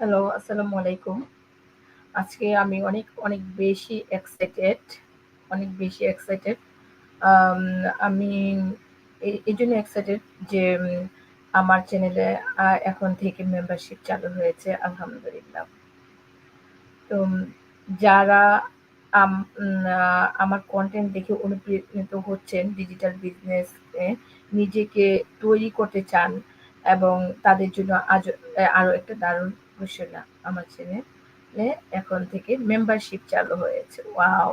Hello, আসসালামু আলাইকুম। আজকে আমি অনেক, অনেক বেশি এক্সাইটেড, অনেক বেশি এক্সাইটেড। আম এই জন্য এক্সাইটেড যে আমার চ্যানেলে এখন থেকে মেম্বারশিপ চালু হয়েছে আলহামদুলিল্লাহ। তো যারা আমার কন্টেন্ট দেখে অনুপ্রেরিত হচ্ছেন ডিজিটাল বিজনেস নিজেকে তৈরি করতে চান এবং তাদের জন্য আজ আরও একটা দারুণ ঘোষণা আমার চ্যানেলে এখন থেকে মেম্বারশিপ চালু হয়েছে। ওয়াও!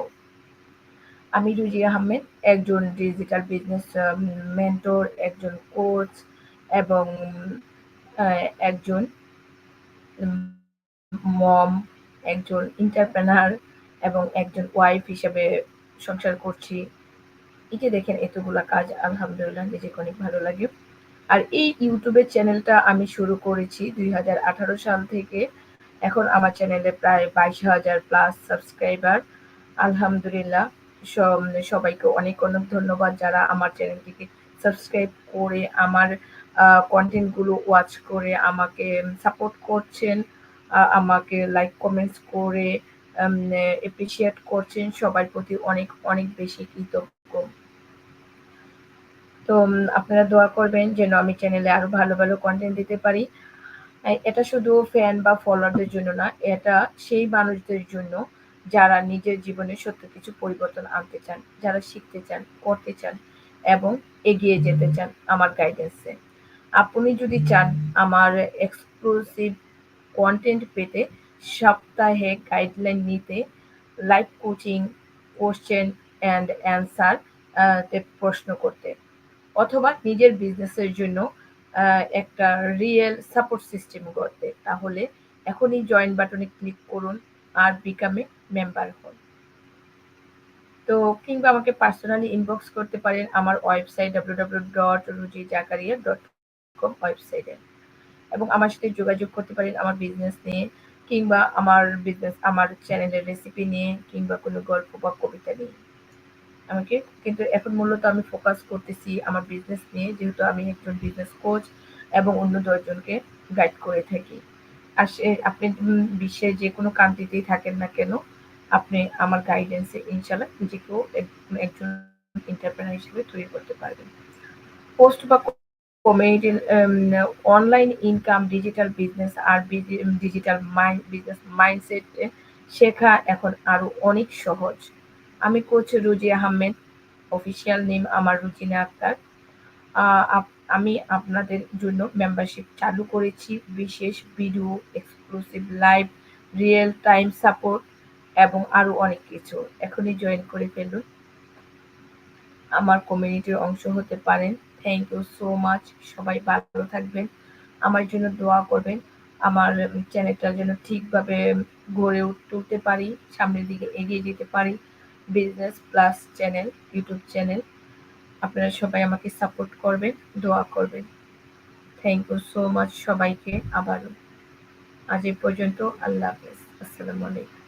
আমি রুজি আহমেদ একজন ডিজিটাল বিজনেস মেন্টর, একজন কোচ এবং একজন মম, একজন ইন্টারপ্রেনার এবং একজন ওয়াইফ হিসেবে সংসার করছি। যে দেখেন এতগুলা কাজ আলহামদুলিল্লাহ নিজেকে অনেক ভালো লাগে। আর এই এর চ্যানেলটা আমি শুরু করেছি ২০১৮ সাল থেকে। এখন আমার চ্যানেলে প্রায় ২২,০০০ প্লাস সাবস্ক্রাইবার। আলহামদুলিল্লাহ সবাইকে অনেক, অনেক ধন্যবাদ যারা আমার চ্যানেলটিকে সাবস্ক্রাইব করে আমার কন্টেন্টগুলো ওয়াচ করে আমাকে সাপোর্ট করছেন, আমাকে লাইক কমেন্টস করে আম অ্যাপ্রিশিয়েট করছেন। সবার প্রতি অনেক, অনেক বেশি কৃতজ্ঞ। তো আপনারা দোয়া করবেন যেন আমি চ্যানেলে আরও ভালো, ভালো কন্টেন্ট দিতে পারি। এটা শুধু ফ্যান বা ফলোয়ারদের জন্য না, এটা সেই মানুষদের জন্য যারা নিজের জীবনে সত্য কিছু পরিবর্তন আনতে চান, যারা শিখতে চান, করতে চান এবং এগিয়ে যেতে চান আমার গাইডেন্সে। আপনি যদি চান আমার এক্সক্লুসিভ কন্টেন্ট পেতে, সপ্তাহে গাইডলাইন নিতে, live coaching, question and answer তে প্রশ্ন করতে অথবা নিজের বিজনেসের জন্য একটা রিয়েল সাপোর্ট সিস্টেম গড়তে, তাহলে এখনই জয়েন বাটনে ক্লিক করুন আর বিকামে মেম্বার হন। তো কিংবা আমাকে পার্সোনালি ইনবক্স করতে পারেন আমার ওয়েবসাইট ডাব্লিউ ডাব্লিউ ডট রুজি জাকারিয়া ডট কম ওয়েবসাইটে। এবং আমার সাথে যোগাযোগ করতে পারেন আমার বিজনেস নিয়ে কিংবা আমার বিজনেস আমার চ্যানেলের রেসিপি নিয়ে কিংবা কোনো গল্প বা কবিতা নিয়ে। আমাকে কিন্তু এখন মূলত আমি ফোকাস করতেছি আমার বিজনেস নিয়ে যেহেতু আমি একজন বিজনেস কোচ এবং অন্য দশজনকে গাইড করে থাকি। আর সে আপনি বিশ্বের যে কোনো কান্ট্রিতেই থাকেন না কেন, আপনি আমার গাইডেন্সে ইনশাআল্লাহ নিজেকেও এক একজন এন্টারপ্রেনার হিসেবে তৈরি করতে পারবেন। পোস্ট বা আম অনলাইন ইনকাম, ডিজিটাল বিজনেস আর ডিজিটাল মাইন্ড বিজনেস মাইন্ডসেট শেখা এখন আরও অনেক সহজ। আমি কোচ রুজি আহমেদ। অফিসিয়াল নেম আমার রুজিনা আক্তার। আমি আপনাদের জন্য মেম্বারশিপ চালু করেছি। বিশেষ video, exclusive live, real time support এবং আরও অনেক কিছু। এখনই জয়েন করে ফেলুন। আমার কমিউনিটির অংশ হতে পারেন। Thank you so much. সবাই ভালো থাকবেন। আমার জন্য দোয়া করবেন। আমার চ্যানেলটা যেন ঠিকভাবে গড়ে তুলতে পারি, সামনের দিকে এগিয়ে যেতে পারি। Business plus channel, YouTube channel. আপনারা সবাই আমাকে সাপোর্ট করবেন, দোয়া করবেন। থ্যাংক ইউ সো মাচ সবাইকে আবারও। আজ এ পর্যন্ত আল্লাহ হাফেজ। আসসালামু আলাইকুম।